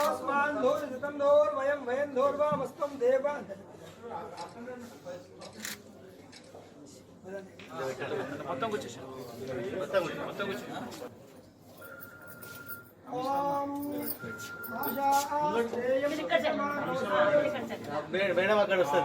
अस्मान् धोर्षितं धोर्वयं वयं धोर्वामस्त्वं देव మొత్తం కూర్చోసి మొత్తం కూర్చో ఓం ఆశాశ్రేయం మేడం అక్కడ వస్తారు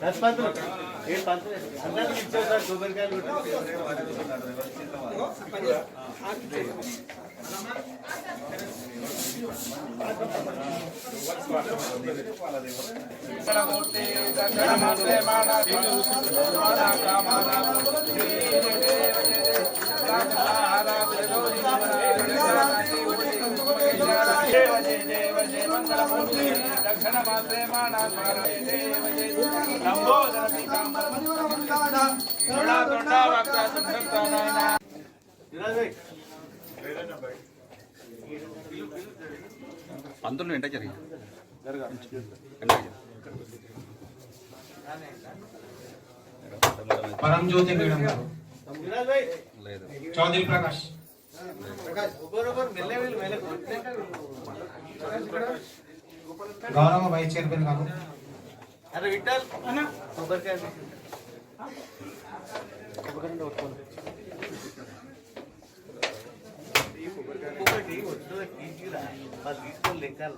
ఆశాస్తేయం పట్టుకో. యజమానోసో ఇక్కడ ఇక్కడ ఇక్కడ చూడు ఇక్కడ పంతొమ్మిది ఎంట జరిగింది. పరం జ్యోతి మేడం గారు. లేదు చౌదరి ప్రకాష్. గౌరవ వైస్ చైర్మన్ గారు. అరే విఠల్ కొబ్బరికాయ ఒక్కొక్కటి వస్తువు తీసుకురా వాళ్ళు తీసుకొని లెక్కల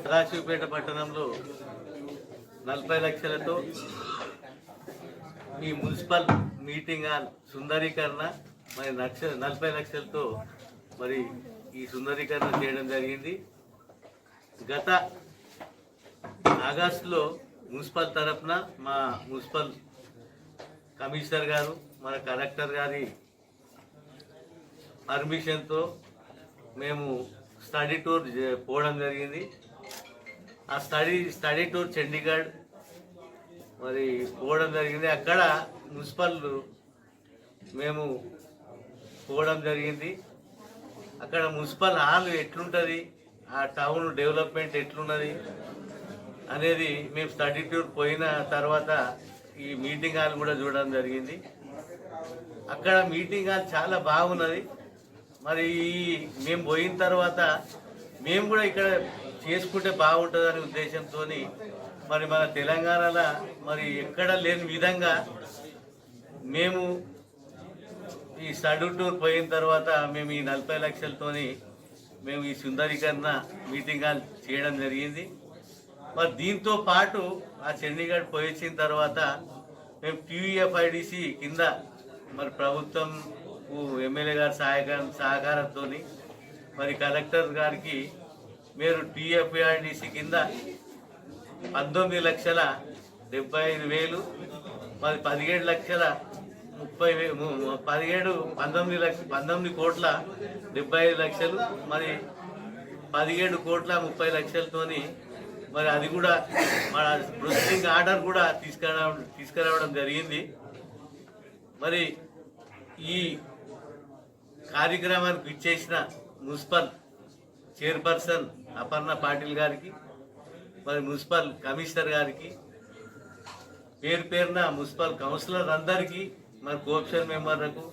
సదాశివపేట పట్టణంలో నలభై లక్షలతో ఈ మున్సిపల్ మీటింగ్ ఆన్ సుందరీకరణ మరి లక్ష నలభై లక్షలతో మరి ఈ సుందరీకరణ చేయడం జరిగింది. గత ఆగస్టులో మున్సిపల్ తరఫున మా మున్సిపల్ కమిషనర్ గారు మన కలెక్టర్ గారి పర్మిషన్తో మేము స్టడీ టూర్ పోవడం జరిగింది. ఆ స్టడీ స్టడీ టూర్ చండీగఢ్ మరి పోవడం జరిగింది. అక్కడ మున్సిపల్ మేము పోవడం జరిగింది. అక్కడ మున్సిపల్ హాల్ ఎట్లుంటుంది? ఆ టౌన్ డెవలప్మెంట్ ఎట్లున్నది? అనేది మేము స్టడీ టూర్ పోయిన తర్వాత ఈ మీటింగ్ హాల్ కూడా చూడడం జరిగింది. అక్కడ మీటింగ్ హాల్ చాలా బాగున్నది. మరి ఈ మేము పోయిన తర్వాత మేము కూడా ఇక్కడ చేసుకుంటే బాగుంటుంది అనే ఉద్దేశంతో మరి మన తెలంగాణలో మరి ఎక్కడ లేని విధంగా మేము ఈ స్టడీ టూర్ పోయిన తర్వాత మేము ఈ నలభై లక్షలతోని మేము ఈ సుందరీకరణ మీటింగ్ హాల్ చేయడం జరిగింది. మరి దీంతో పాటు ఆ చండీగఢ్ పోయి వచ్చిన తర్వాత మేము టీవీఎఫ్ఐడిసి కింద మరి ప్రభుత్వం ఎమ్మెల్యే గారి సహాయక సహకారంతో మరి కలెక్టర్ గారికి మీరు టీఎఫ్ఐడిసి కింద పంతొమ్మిది లక్షల డెబ్బై ఐదు వేలు మరి పదిహేడు లక్షల ముప్పై వే పదిహేడు పంతొమ్మిది లక్ష పంతొమ్మిది కోట్ల డెబ్బై ఐదు లక్షలు మరి పదిహేడు కోట్ల ముప్పై లక్షలతోని మరి అది కూడా మన ప్రొసెసింగ్ ఆర్డర్ కూడా తీసుకురావడం తీసుకురావడం జరిగింది. మరి ఈ కార్యక్రమానికి ఇచ్చేసిన మున్సిపల్ చైర్పర్సన్ అపర్ణ పాటిల్ గారికి మరి మున్సిపల్ కమిషనర్ గారికి పేరు పేరున మున్సిపల్ కౌన్సిలర్ అందరికీ మరి కోఆప్షన్ మెంబర్లకు